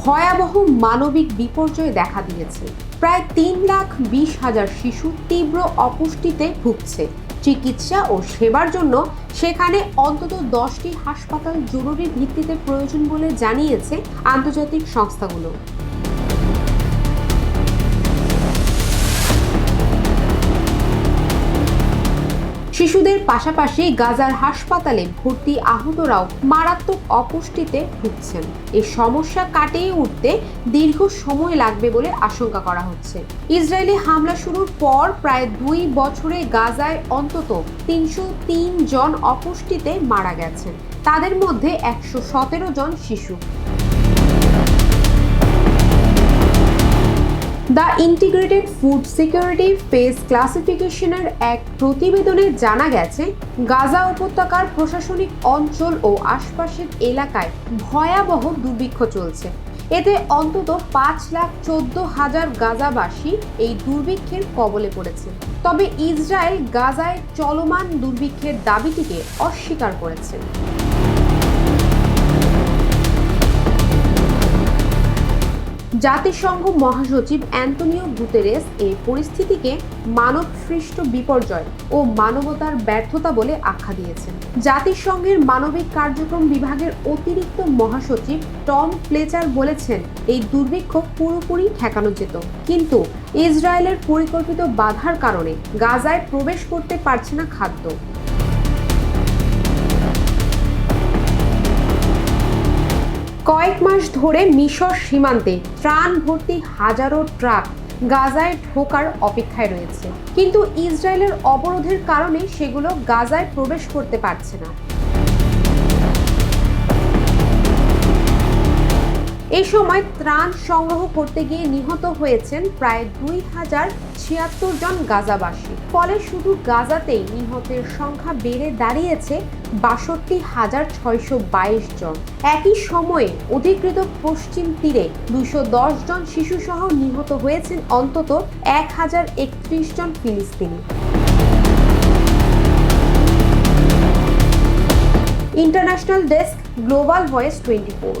ভয়াবহ মানবিক বিপর্যয় দেখা দিয়েছে। প্রায় তিন লাখ বিশ হাজার শিশু তীব্র অপুষ্টিতে ভুগছে। চিকিৎসা ও সেবার জন্য সেখানে অন্তত দশটি হাসপাতাল জরুরি ভিত্তিতে প্রয়োজন বলে জানিয়েছে আন্তর্জাতিক সংস্থাগুলো। শিশুদের পাশাপাশি গাজার হাসপাতালে ভর্তি আহতরাও মারাত্মক অপুষ্টিতে ভুগছেন। এই সমস্যা কাটিয়ে উঠতে দীর্ঘ সময় লাগবে বলে আশঙ্কা করা হচ্ছে। ইসরায়েলি হামলা শুরুর পর প্রায় দুই বছরে গাজায় অন্তত তিনশো তিন জন অপুষ্টিতে মারা গেছেন। তাদের মধ্যে একশো সতেরো জন শিশু। ইন্টিগ্রেটেড ফুড সিকিউরিটি ফেস ক্লাসিফিকেশনের এক প্রতিবেদনে জানা গেছে, গাজা উপত্যকার প্রশাসনিক অঞ্চল ও আশপাশের এলাকায় ভয়াবহ দুর্ভিক্ষ চলছে। এতে অন্তত পাঁচ লাখ চোদ্দ হাজার গাজাবাসী এই দুর্ভিক্ষের কবলে পড়েছে। তবে ইসরায়েল গাজায় চলমান দুর্ভিক্ষের দাবিটিকে অস্বীকার করেছে। জাতিসংঘ মহাসচিব অ্যান্টনিও গুতেরেস এই পরিস্থিতিকে মানবসৃষ্ট বিপর্যয় ও মানবতার ব্যর্থতা বলে আখ্যা দিয়েছেন। জাতিসংঘের মানবিক কার্যক্রম বিভাগের অতিরিক্ত মহাসচিব টম প্লেচার বলেছেন, এই দুর্ভিক্ষ পুরোপুরি ঠেকানো যেত। কিন্তু ইসরায়েলের পরিকল্পিত বাধার কারণে গাজায় প্রবেশ করতে পারছে না খাদ্য। কয়েক মাস ধরে মিশর সীমান্তে ত্রাণ ভর্তি হাজারো ট্রাক গাজায় ঢোকার অপেক্ষায় রয়েছে। কিন্তু ইসরায়েলের অবরোধের কারণে সেগুলো গাজায় প্রবেশ করতে পারছে না। এই সময় ত্রাণ সংগ্রহ করতে গিয়ে নিহত হয়েছেন প্রায় দুই হাজার ছিয়াত্তর জন গাজাবাসী। ফলে শুধু গাজাতেই নিহতের সংখ্যা বেড়ে দাঁড়িয়েছে বাষট্টি হাজার ছয়শো বাইশ জন। একই সময়ে অধিকৃত পশ্চিম তীরে দুশো দশ জন শিশুসহ নিহত হয়েছেন অন্তত এক হাজার একত্রিশ জন ফিলিস্তিনি। International desk global voice twenty four.